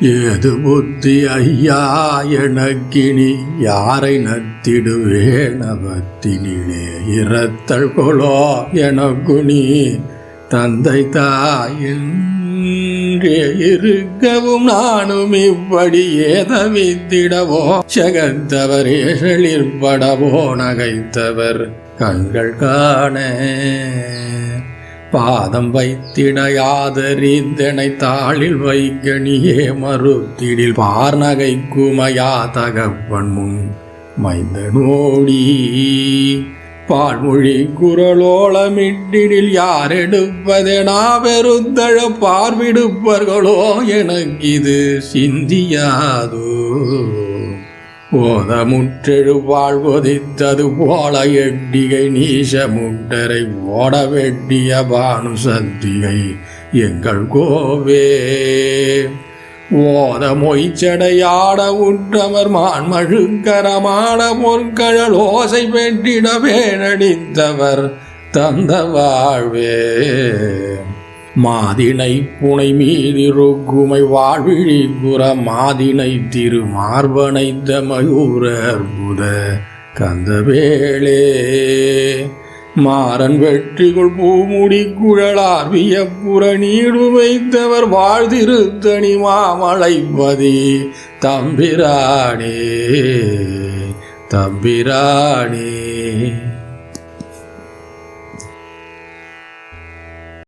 ஏது புத்தி ஐயா எனக்கினி யாரை நத்திடுவேனவத்தினிலே இரத்தல் கொலோ எனக்கு நீ தந்தை தாயின் இருக்கவும் நானும் இப்படி ஏதவித்திடவோ? சகந்தவர் ஏழலிற்படவோ நகைத்தவர் கண்கள் காண. பாதம் வைத்திடையாதறிந்தனை தாளில் வைகணியே மறுத்திடில் பார்நகை குமையா தகப்பன் முன் மைந்தனோடி. பால்மொழி குரலோளமிட்டிடில் யார் எடுப்பதெனா பெருந்தழ பார்விடுப்பர்களோ எனக்கு இது சிந்தியாதோ. ஓதமுற்றெழு வாழ்வதித்தது போல எட்டிகை நீச முட்டரை ஓட வெட்டிய பானு சந்திகை எங்கள் கோவே. ஓத மொய்ச்சடையாட உற்றவர் மான்மழுக்கரமான பொற்கழல் ஓசை பெற்றிடவே நடித்தவர் தந்த வாழ்வே. மாதினை புனை மீதிருக்குமை வாழ்விழி குற மாதினை திரு மார்பனைத்த மயூர அற்புத கந்தவேளே. மாறன் வெற்றிகள் பூமுடி குழலார் வியப்புற நீடு வைத்தவர் வாழ்திருத்தணி மாமலைப்பதி தம்பிரானே தம்பிரானே.